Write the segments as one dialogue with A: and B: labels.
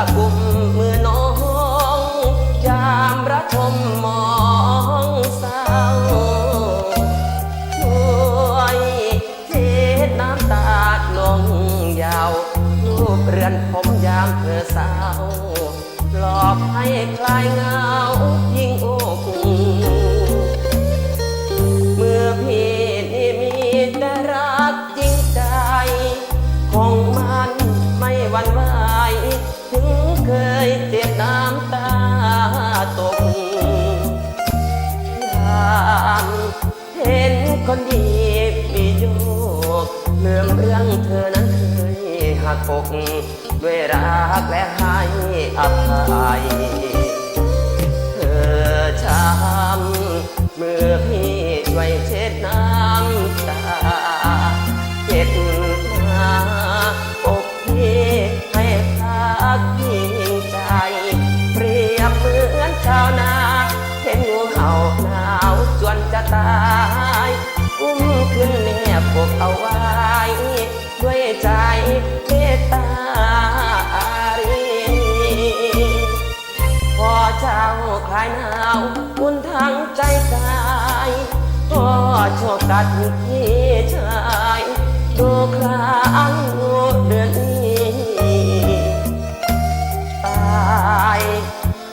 A: กับกลุ่มมือน้อง ยามระทมมองเศร้าด้วยเทน้ำตาลงยาวรูปเรือนผมยามเธอสาวหลอกให้คลายเงายิ่งโอ้กุเมื่อพี่นี่มีแต่รักจริงใจ คงมันไม่วันไหว คนดีมีโยกเรื่องเรื่องเธอนั้นเคยหักอกด้วยรักและให้อภัย เธอช้ำเมื่อพี่ช่วยเช็ดน้ำตาเจ็บมาาวอุ่นทั้งใจกายก็โชคกัดพี่ชายดูครางเดือนนี้ตาย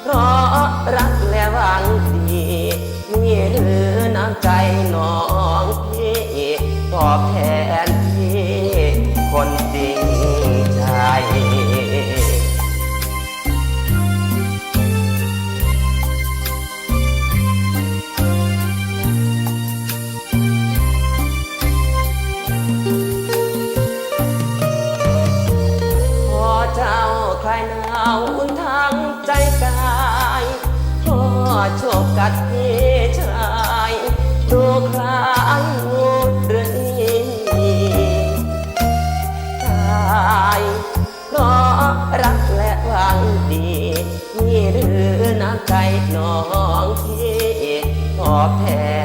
A: เพราะรักและหวังดีนี่หรือน้ำใจน้องพี่ตอบแทน อุ่นทั้งใจกายพ่อโชคกัดพี่ชายดูคลายงูเรือนตายเพราะรักและหวังดีนี่หรือน้ำใจน้องพี่ตอบแทน